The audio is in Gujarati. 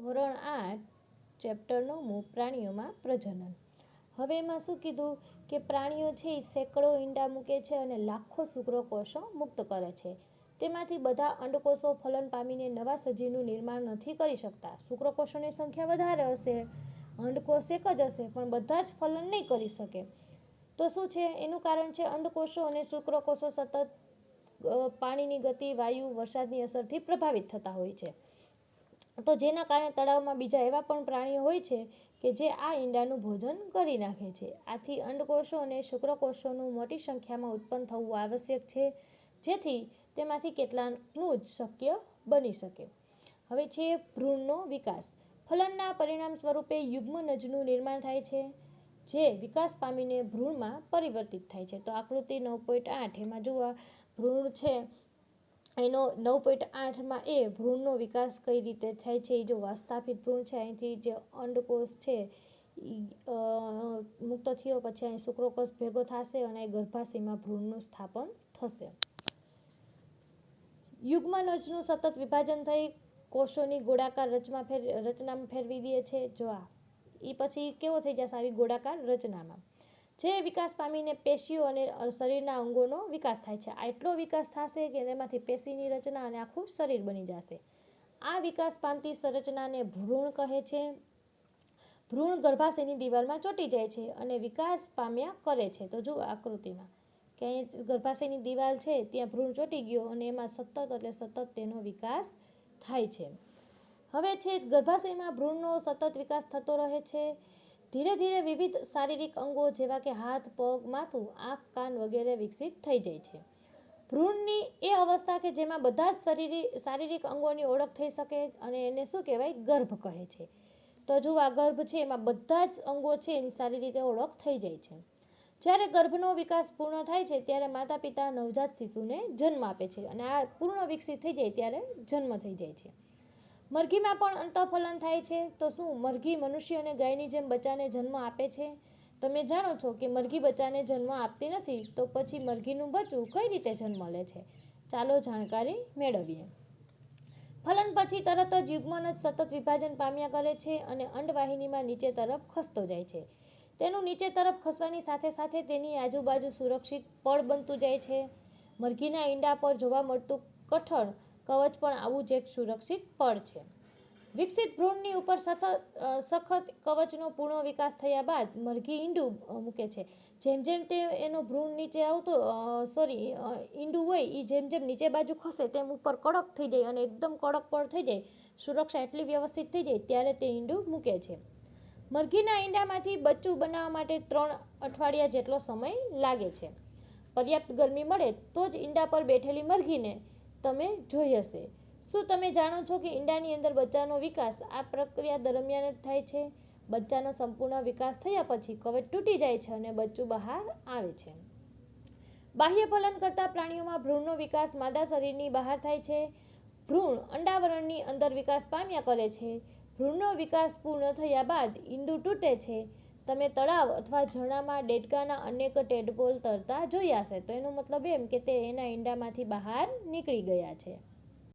ધોરણ આઠ ચેપ્ટર નવમું પ્રાણીઓમાં પ્રજનન. હવે એમાં શું કીધું? કે પ્રાણીઓ છે એ સેંકડો ઈંડા મૂકે છે અને લાખો શુક્રકોષો મુક્ત કરે છે. તેમાંથી બધા અંડકોષો ફલન પામીને નવા સજીવનું નિર્માણ નથી કરી શકતા. શુક્રકોષોની સંખ્યા વધારે હશે. અંડકોષ એક જ હશે, પણ બધા જ ફલન નહીં કરી શકે. તો શું છે? એનું કારણ છે અંડકોષો અને શુક્રકોષો સતત પાણીની ગતિ, વાયુ, વરસાદની અસરથી પ્રભાવિત થતા હોય છે. તો જેના કારણે તળાવમાં બીજા એવા પણ પ્રાણીઓ હોય છે કે જે આ ઈંડાનું ભોજન કરી નાખે છે. આથી અંડકોષો અને શુક્રકોષોનું મોટી સંખ્યામાં ઉત્પન્ન થવું આવશ્યક છે, જેથી તેમાંથી કેટલાકનું જ શક્ય બની શકે. હવે છે ભ્રૂણનો વિકાસ. ફલનના પરિણામ સ્વરૂપે યુગ્મનજનું નિર્માણ થાય છે, જે વિકાસ પામીને ભ્રૂણમાં પરિવર્તિત થાય છે. તો આકૃતિ નવ પોઈન્ટ આઠ એમાં જુઓ ભ્રૂણ છે. એનો નવ પોઈન્ટ આઠમાં એ ભ્રૂણનો વિકાસ કઈ રીતે થાય છે? એ જો સ્થાપિત ભ્રૂણ છે, અહીંથી જે અંડકોષ છે મુક્ત થયો, પછી અહીં શુક્રકોષ ભેગો થશે અને ગર્ભાશયમાં ભ્રૂણનું સ્થાપન થશે. યુગ્મનજનું સતત વિભાજન થઈ, કોષોની ગોળાકાર રચના ફેર, રચનામાં ફેરવી દે છે. જો આ એ પછી કેવો થઈ જશે? આવી ગોળાકાર રચનામાં. જે વિકાસ પામીને પેશીઓ અને શરીરના અંગોનો વિકાસ થાય છે. આટલો વિકાસ થશે કે તેમાંથી પેશીની રચના અને આખું શરીર બની જશે. આ વિકાસ પામતી સંરચનાને ભ્રૂણ કહે છે. ભ્રૂણ ગર્ભાશયની દિવાલમાં ચોંટી જાય છે અને વિકાસ પામ્યા કરે છે. તો જુઓ આકૃતિમાં. કે ગર્ભાશયની દિવાલ છે, ત્યાં ભ્રૂણ ચોંટી ગયો અને એમાં સતત એટલે સતત તેનો વિકાસ થાય છે. હવે છે ગર્ભાશયમાં ભ્રૂણનો સતત વિકાસ થતો રહે છે. ધીરે ધીરે વિવિધ શારીરિક અંગો જેવા કે હાથ, પગ, માથું, આંખ, કાન વગેરે વિકસિત થઈ જાય છે. ભ્રૂણની એ અવસ્થા કે જેમાં બધા જ શરીરી, શારીરિક અંગોની ઓળખ થઈ શકે અને એને શું કહેવાય? ગર્ભ કહે છે. તો જો આ ગર્ભ છે, એમાં બધા જ અંગો છે, એની સારી રીતે ઓળખ થઈ જાય છે. જ્યારે ગર્ભનો વિકાસ પૂર્ણ થાય છે, ત્યારે માતા પિતા નવજાત શિશુને જન્મ આપે છે અને આ પૂર્ણ વિકસિત થઈ જાય ત્યારે જન્મ થઈ જાય છે. મરઘીમાં પણ અંતઃફલન થાય છે. તો શું મરઘી મનુષ્ય અને ગાયની જેમ બચ્ચાને જન્મ આપે છે? તમે જાણો છો કે મરઘી બચ્ચાને જન્મ આપતી નથી, તો પછી મરઘીનું બચ્ચું કઈ રીતે જન્મ લે છે? ચાલો જાણકારી મેળવીએ. ફલન પછી તરત જ યુગ્મન જ સતત વિભાજન પામ્યા કરે છે અને અંડવાહિનીમાં નીચે તરફ ખસતો જાય છે. તેનું નીચે તરફ ખસવાની સાથે સાથે તેની આજુબાજુ સુરક્ષિત પળ બનતું જાય છે. મરઘીના ઈંડા પર જોવા મળતું કઠણ કવચ પણ આવું જ એક સુરક્ષિત પડ છે. વિકસિત ભ્રૂણની ઉપર સતત સખત કવચનો પૂર્ણ વિકાસ થયા બાદ મરઘી ઈંડું મૂકે છે. જેમ જેમ તે એનો ભ્રૂણ નીચે આવતો સોરી ઈંડું હોય એ જેમ જેમ નીચે બાજુ ખસે તેમ ઉપર કડક થઈ જાય અને એકદમ કડક પડ થઈ જાય, સુરક્ષા એટલી વ્યવસ્થિત થઈ જાય ત્યારે તે ઈંડું મૂકે છે. મરઘીના ઈંડામાંથી બચ્ચું બનાવવા માટે ત્રણ અઠવાડિયા જેટલો સમય લાગે છે. પર્યાપ્ત ગરમી મળે તો જ ઈંડા પર બેઠેલી મરઘીને તમે જોઈ હશે. શું તમે જાણો છો કે ઈંડાની અંદર બચ્ચાનો વિકાસ આ પ્રક્રિયા દરમિયાન જ થાય છે? બચ્ચાનો સંપૂર્ણ વિકાસ થયા પછી કવચ તૂટી જાય છે અને બચ્ચું બહાર આવે છે. બાહ્ય ફલન કરતા પ્રાણીઓમાં ભ્રૂણનો વિકાસ માદા શરીરની બહાર થાય છે. ભ્રૂણ અંડાવરણની અંદર વિકાસ પામ્યા કરે છે. ભ્રૂણનો વિકાસ પૂર્ણ થયા બાદ ઈંડું તૂટે છે. તમે તળાવ અથવા ઝરણામાં ડેડકાના અનેક ટેડપોલ તરતા જોયા હશે. તો એનો મતલબ એમ કે તે એના ઈંડામાંથી બહાર નીકળી ગયા છે.